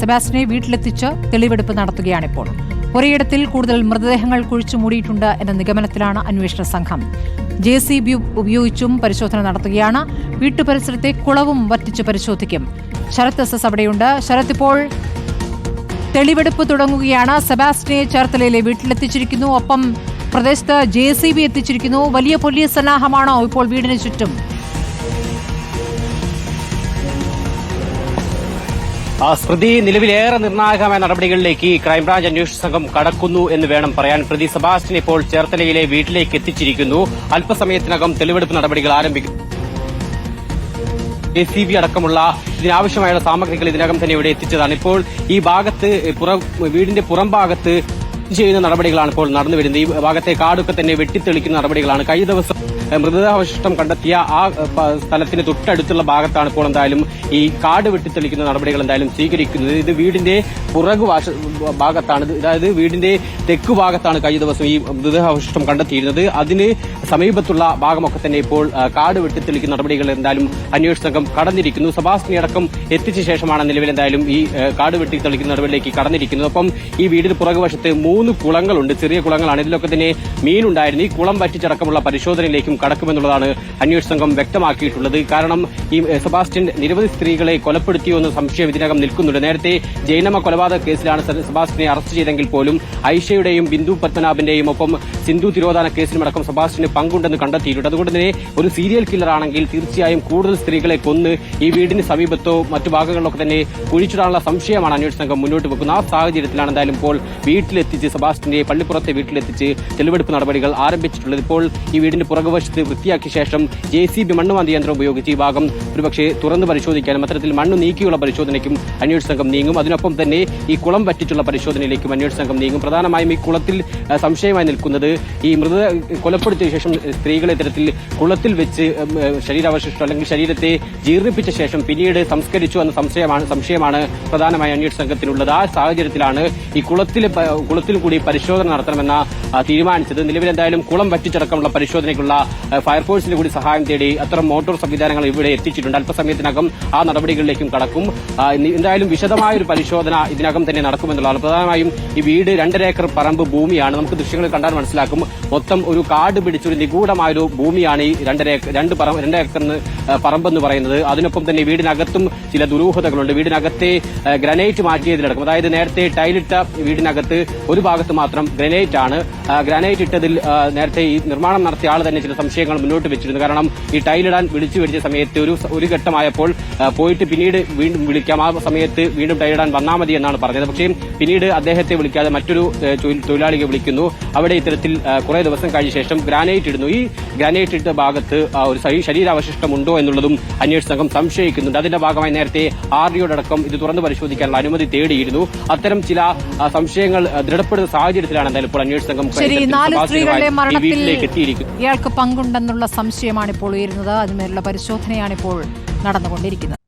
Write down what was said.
സെബാസ്റ്റിനെ വീട്ടിലെത്തിച്ച് തെളിവെടുപ്പ് നടത്തുകയാണിപ്പോൾ. ഒരേയിടത്തിൽ കൂടുതൽ മൃതദേഹങ്ങൾ കുഴിച്ചു മൂടിയിട്ടുണ്ട് എന്ന നിഗമനത്തിലാണ് അന്വേഷണ സംഘം. ജെ സി ബി ഉപയോഗിച്ചും പരിശോധന നടത്തുകയാണ്. വീട്ടുപരിസരത്തെ കുളവും വറ്റിച്ച് പരിശോധിക്കും. ശരത് എസ് എസ് അവിടെയുണ്ട്. ശരത് ഇപ്പോൾ തെളിവെടുപ്പ് തുടങ്ങുകയാണ്. സെബാസ്റ്റിനെ ചേർത്തലയിലെ വീട്ടിലെത്തിച്ചിരിക്കുന്നു. ഒപ്പം പ്രദേശത്ത് ജെ സി ബി എത്തിച്ചിരിക്കുന്നു. വലിയ പോലീസ് സന്നാഹമാണോ ഇപ്പോൾ വീടിന് ചുറ്റും? സ്മൃതി നിലവിലേറെ നിർണായകമായ നടപടികളിലേക്ക് ക്രൈംബ്രാഞ്ച് അന്വേഷണ സംഘം കടക്കുന്നു എന്ന് വേണം പറയാൻ. പ്രതി സെബാസ്റ്റ്യൻ ഇപ്പോൾ ചേർത്തലയിലെ വീട്ടിലേക്ക് എത്തിച്ചിരിക്കുന്നു. അല്പസമയത്തിനകം തെളിവെടുപ്പ് നടപടികൾ ആരംഭിക്കും. എ സി ബി അടക്കമുള്ള ഇതിനാവശ്യമായ സാമഗ്രികൾ ഇതിനകം തന്നെ ഇവിടെ എത്തിച്ചതാണ്. ഇപ്പോൾ ഈ ഭാഗത്ത് വീടിന്റെ പുറം ഭാഗത്ത് ചെയ്യുന്ന നടപടികളാണ് ഇപ്പോൾ നടന്നുവരുന്നത്. ഈ ഭാഗത്തെ കാടൊക്കെ തന്നെ വെട്ടിത്തെളിക്കുന്ന നടപടികളാണ്. കഴിഞ്ഞ ദിവസം മൃതദേഹാവശിഷ്ടം കണ്ടെത്തിയ ആ സ്ഥലത്തിന് തൊട്ടടുത്തുള്ള ഭാഗത്താണ് ഇപ്പോൾ എന്തായാലും ഈ കാട് വെട്ടിത്തെളിക്കുന്ന നടപടികൾ എന്തായാലും സ്വീകരിക്കുന്നത്. ഇത് വീടിന്റെ പുറകുവശ ഭാഗത്താണ്. അതായത് വീടിന്റെ തെക്ക് ഭാഗത്താണ് കഴിഞ്ഞ ദിവസം ഈ മൃതദേഹാവശിഷ്ടം കണ്ടെത്തിയിരുന്നത്. അതിന് സമീപത്തുള്ള ഭാഗമൊക്കെ തന്നെ ഇപ്പോൾ കാട് വെട്ടിത്തെളിക്കുന്ന നടപടികൾ എന്തായാലും അന്വേഷണ സംഘം കടന്നിരിക്കുന്നു. സബാസ്റ്റിനെ അടക്കം എത്തിച്ച ശേഷമാണ് നിലവിൽ എന്തായാലും ഈ കാട് വെട്ടിത്തെളിക്കുന്ന നടപടിയിലേക്ക് കടന്നിരിക്കുന്നത്. ഒപ്പം ഈ വീടിന് പുറകുവശത്ത് മൂന്ന് കുളങ്ങളുണ്ട്. ചെറിയ കുളങ്ങളാണ്. ഇതിലൊക്കെ തന്നെ മീനുണ്ടായിരുന്നു. ഈ കുളം വറ്റിച്ചടക്കമുള്ള പരിശോധനയിലേക്കും കടക്കുമെന്നുള്ളതാണ് അന്വേഷണ സംഘം വ്യക്തമാക്കിയിട്ടുള്ളത്. കാരണം ഈ സെബാസ്റ്റ്യൻ നിരവധി സ്ത്രീകളെ കൊലപ്പെടുത്തിയോ എന്ന സംശയം ഇതിനകം നിൽക്കുന്നുണ്ട്. നേരത്തെ ജൈനമ കൊലപാതക കേസിലാണ് സെബാസ്റ്റിനെ സെബാസ്റ്റ്യനെ അറസ്റ്റ് ചെയ്തെങ്കിൽ പോലും ഐഷയുടെയും ബിന്ദു പത്മനാഭന്റെയും ഒപ്പം സിന്ധു തിരോധാന കേസിലുമടക്കം സെബാസ്റ്റ്യന് പങ്കുണ്ടെന്ന് കണ്ടെത്തിയിട്ടുണ്ട്. അതുകൊണ്ട് തന്നെ ഒരു സീരിയൽ കില്ലർ ആണെങ്കിൽ തീർച്ചയായും കൂടുതൽ സ്ത്രീകളെ കൊന്ന് ഈ വീടിന് സമീപത്തോ മറ്റു ഭാഗങ്ങളിലൊക്കെ തന്നെ കുഴിച്ചിടാനുള്ള സംശയമാണ് അന്വേഷണ സംഘം മുന്നോട്ട് വെക്കുന്നത്. ആ സാഹചര്യത്തിലാണ് എന്തായാലും ഇപ്പോൾ വീട്ടിലെത്തിച്ച് സെബാസ്റ്റിന്റെ പള്ളിപ്പുറത്തെ വീട്ടിലെത്തിച്ച് തെളിവെടുപ്പ് നടപടികൾ ആരംഭിച്ചിട്ടുള്ളത്. ഇപ്പോൾ ഈ വീടിന്റെ പുറകുവശത്ത് വൃത്തിയാക്കിയ ശേഷം ജെ സി ബി മണ്ണുമാന്തി യന്ത്രം ഉപയോഗിച്ച് ഈ ഭാഗം ഒരുപക്ഷെ തുറന്ന് പരിശോധിക്കാനും അത്തരത്തിൽ മണ്ണ് നീക്കിയുള്ള പരിശോധനയ്ക്കും അന്വേഷണ സംഘം നീങ്ങും. അതിനൊപ്പം തന്നെ ഈ കുളം പറ്റിച്ചുള്ള പരിശോധനയിലേക്കും അന്വേഷണ സംഘം നീങ്ങും. പ്രധാനമായും ഈ കുളത്തിൽ സംശയമായി നിൽക്കുന്നത് ഈ മൃത കൊലപ്പെടുത്തിയ ശേഷം സ്ത്രീകളെ ഇത്തരത്തിൽ കുളത്തിൽ വെച്ച് ശരീരാവശിഷ്ടം അല്ലെങ്കിൽ ശരീരത്തെ ജീർണിപ്പിച്ച ശേഷം പിന്നീട് സംസ്കരിച്ചു എന്ന സംശയമാണ് സംശയമാണ് പ്രധാനമായി അന്വേഷണ സംഘത്തിനുള്ളത്. ആ സാഹചര്യത്തിലാണ് ഈ കുളത്തിൽ കുളത്തിൽ കൂടി പരിശോധന നടത്തണമെന്ന തീരുമാനിച്ചത്. നിലവിൽ എന്തായാലും കുളം വറ്റിച്ചടക്കമുള്ള പരിശോധനയ്ക്കുള്ള ഫയർഫോഴ്സിന്റെ കൂടി സഹായം തേടി അത്തരം മോട്ടോർ സംവിധാനങ്ങൾ ഇവിടെ എത്തിച്ചിട്ടുണ്ട്. അല്പസമയത്തിനകം ആ നടപടികളിലേക്കും കടക്കും. എന്തായാലും വിശദമായ ഒരു പരിശോധന ഇതിനകം തന്നെ നടക്കുമെന്നുള്ളതാണ്. പ്രധാനമായും ഈ വീട് രണ്ടര ഏക്കർ പറമ്പ് ഭൂമിയാണ്. നമുക്ക് ദൃശ്യങ്ങൾ കണ്ടാൽ മനസ്സിലാക്കും. മൊത്തം ഒരു കാട് പിടിച്ചൊരു നിഗൂഢമായൊരു ഭൂമിയാണ് ഈ രണ്ടര ഏക്കർ രണ്ട് പറമ്പ് ആ, പറമ്പെന്ന് പറയുന്നത്. അതിനൊപ്പം തന്നെ വീടിനകത്തും ചില ദുരൂഹതകളുണ്ട്. വീടിനകത്തെ ഗ്രനൈറ്റ് മാറ്റിയതിലടക്കം അതായത് നേരത്തെ ടൈലിട്ട വീടിനകത്ത് ഒരു ഭാഗത്ത് മാത്രം ഗ്രനൈറ്റ് ആണ് ഗ്രനൈറ്റ് ഇട്ടതിൽ നേരത്തെ ഈ നിർമ്മാണം നടത്തിയ ആൾ തന്നെ ചില സംശയങ്ങൾ മുന്നോട്ട് വെച്ചിരുന്നു. കാരണം ഈ ടൈലിടാൻ വിളിച്ചു വെടിച്ച സമയത്ത് ഒരു ഒരു ഘട്ടമായപ്പോൾ പോയിട്ട് പിന്നീട് വീണ്ടും വിളിക്കാം. ആ സമയത്ത് വീണ്ടും ടൈലിടാൻ വന്നാൽ മതി എന്നാണ് പറഞ്ഞത്. പക്ഷേ പിന്നീട് അദ്ദേഹത്തെ വിളിക്കാതെ മറ്റൊരു തൊഴിലാളിയെ വിളിക്കുന്നു. അവിടെ ഇത്തരത്തിൽ കുറെ ദിവസം കഴിഞ്ഞ ശേഷം ഗ്രാനൈറ്റ് ഇടുന്നു. ഈ ഗ്രാനൈറ്റ് ഇട്ട ഭാഗത്ത് ഒരു ശരീ- ശരീരാവശിഷ്ടം ഉണ്ടോ എന്നുള്ളതും അന്വേഷണ സംഘം സംശയിക്കുന്നുണ്ട്. അതിന്റെ ഭാഗമായി നേരത്തെ ആർ ഡിയോടക്കം ഇത് തുറന്നു പരിശോധിക്കാനുള്ള അനുമതി തേടിയിരുന്നു. അത്തരം ചില സംശയങ്ങൾ ദൃഢപ്പെടുന്ന സാഹചര്യത്തിലാണ് എന്തായാലും ഇപ്പോൾ അന്വേഷണ സംഘം വീട്ടിലേക്ക് എത്തിയിരിക്കുന്നത് ഇയാൾക്ക് പങ്കുണ്ടെന്നുള്ള സംശയമാണ് ഇപ്പോൾ ഉയരുന്നത്. അതിന്മേലുള്ള പരിശോധനയാണ് ഇപ്പോൾ നടന്നുകൊണ്ടിരിക്കുന്നത്.